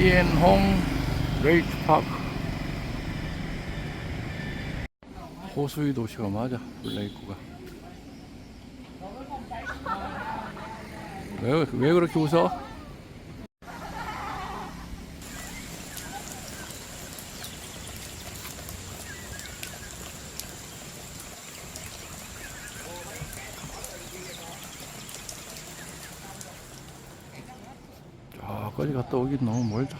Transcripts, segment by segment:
띠엔홍 레이크 파크 호수의 도시가 맞아 블레이크가 왜, 왜 그렇게 웃어? 저까지 갔다 오긴 너무 멀다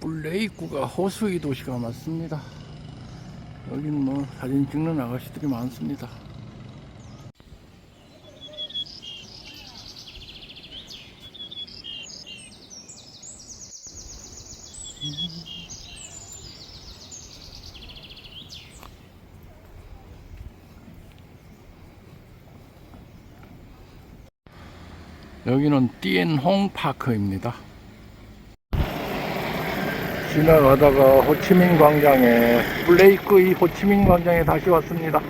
블레이크가 호수의 도시가 맞습니다. 여기는 뭐 사진 찍는 아가씨들이 많습니다. 여기는 띠엔홍 파크입니다. 지나가다가 호치민 광장에 블레이크의 호치민 광장에 다시 왔습니다.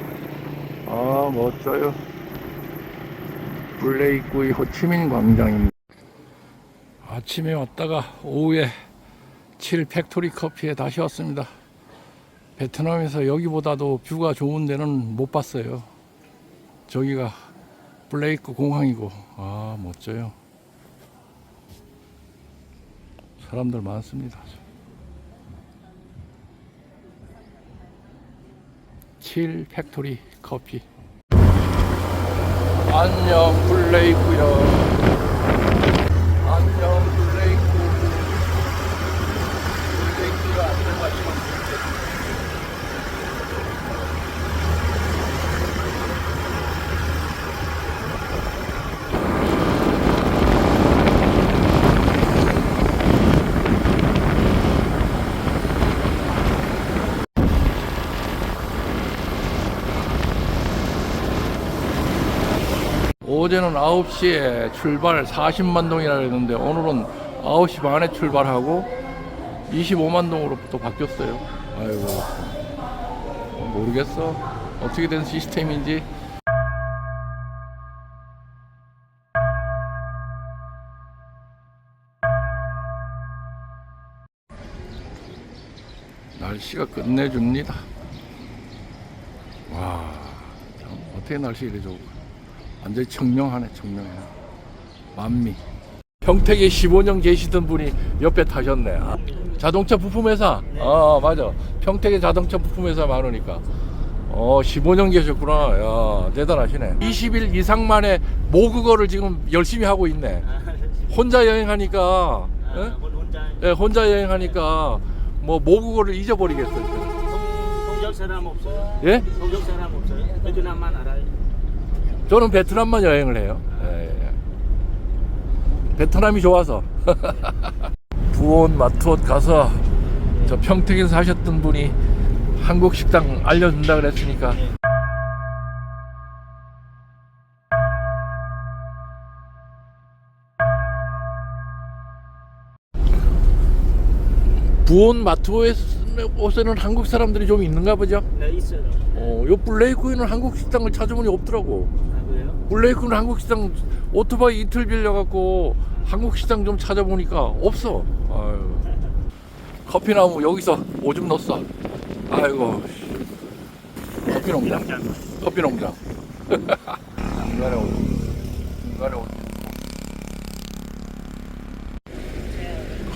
아 멋져요. 블레이크의 호치민 광장입니다. 아침에 왔다가 오후에 7 팩토리 커피에 다시 왔습니다. 베트남에서 여기보다도 뷰가 좋은 데는 못 봤어요. 저기가 블레이크 공항이고 아 멋져요. 사람들 많습니다. 7 팩토리 커피. 안녕 블레이크요. 안녕 블레이크. 블레이크가 안녕하시면 어제는 9시에 출발 40만 동이라 했는데 오늘은 9시 반에 출발하고 25만 동으로 또 바뀌었어요. 아이고 모르겠어 어떻게 된 시스템인지. 날씨가 끝내줍니다. 와, 참 어떻게 날씨 이래 좋을까? 완전히 청명하네, 청명해. 만미. 평택에 15년 계시던 분이 옆에 타셨네. 아, 자동차 부품회사. 아, 맞아. 평택에 자동차 부품회사 많으니까. 어, 15년 계셨구나. 야, 대단하시네. 20일 이상 만에 모국어를 지금 열심히 하고 있네. 혼자 여행하니까, 예? 예, 혼자 여행하니까 뭐 모국어를 잊어버리겠어요. 통 통역 사람 없어요. 예? 통역 사람 없어요. 베트남만 알아요. 저는 베트남만 여행을 해요. 예, 예. 베트남이 좋아서. 부온 마트옷 가서 저 평택에서 사셨던 분이 한국 식당 알려준다 그랬으니까 부온 마트옷에는 한국 사람들이 좀 있는가 보죠? 네 있어요. 어, 요 블레이크에는 한국 식당을 찾아보니 없더라고. 블레이크는 한국 식당 오토바이 이틀 빌려갖고 한국 식당 좀 찾아보니까 없어. 아유. 커피 나무 여기서 오줌 넣었어. 아이고. 커피 농장. 커피 농장. 중간에 오줌. 중간에 오줌.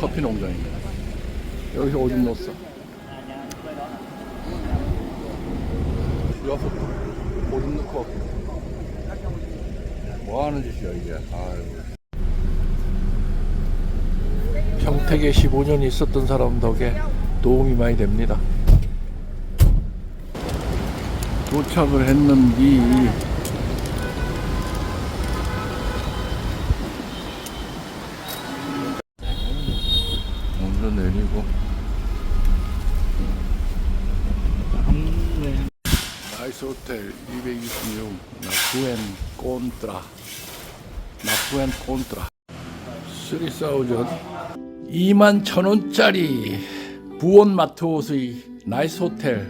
커피 농장입니다. 여기서 오줌 넣었어. 여기서 오줌 넣고 뭐 하는 짓이야 이게. 아이고. 평택에 15년 있었던 사람 덕에 도움이 많이 됩니다. 도착을 했는지 먼저 내리고. 네. 나이스 호텔 226 나구엔 꼰트라 나프엔 콘트라. 쓰리 사우전 2만 천 원짜리 부온 마트옷의 나이스 호텔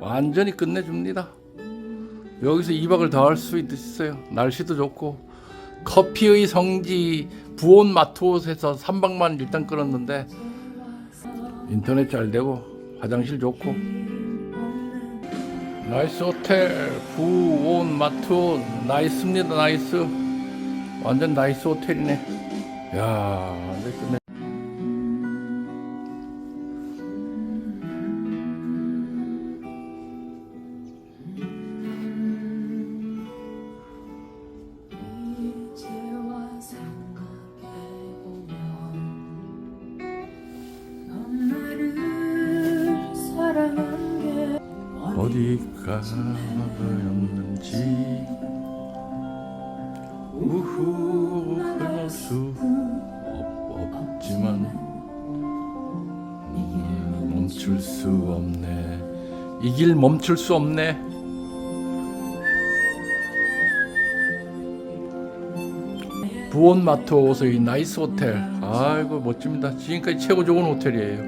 완전히 끝내줍니다. 여기서 2박을 더 할 수 있어요. 날씨도 좋고. 커피의 성지 부온 마트옷에서 3박만 일단 끊었는데 인터넷 잘 되고 화장실 좋고. 나이스 호텔 부온 마트옷 나이스입니다. 나이스 완전 나이스 호텔이네. 야 끝내. 이제와 생각해보면 넌 나를 사랑한 게 어디 가였는지 우후 끊을 수 없, 없지만 음, 멈출 수 없네. 이 길 멈출 수 없네. 부온 마트 옷의 나이스 호텔. 아이고 멋집니다. 지금까지 최고 좋은 호텔이에요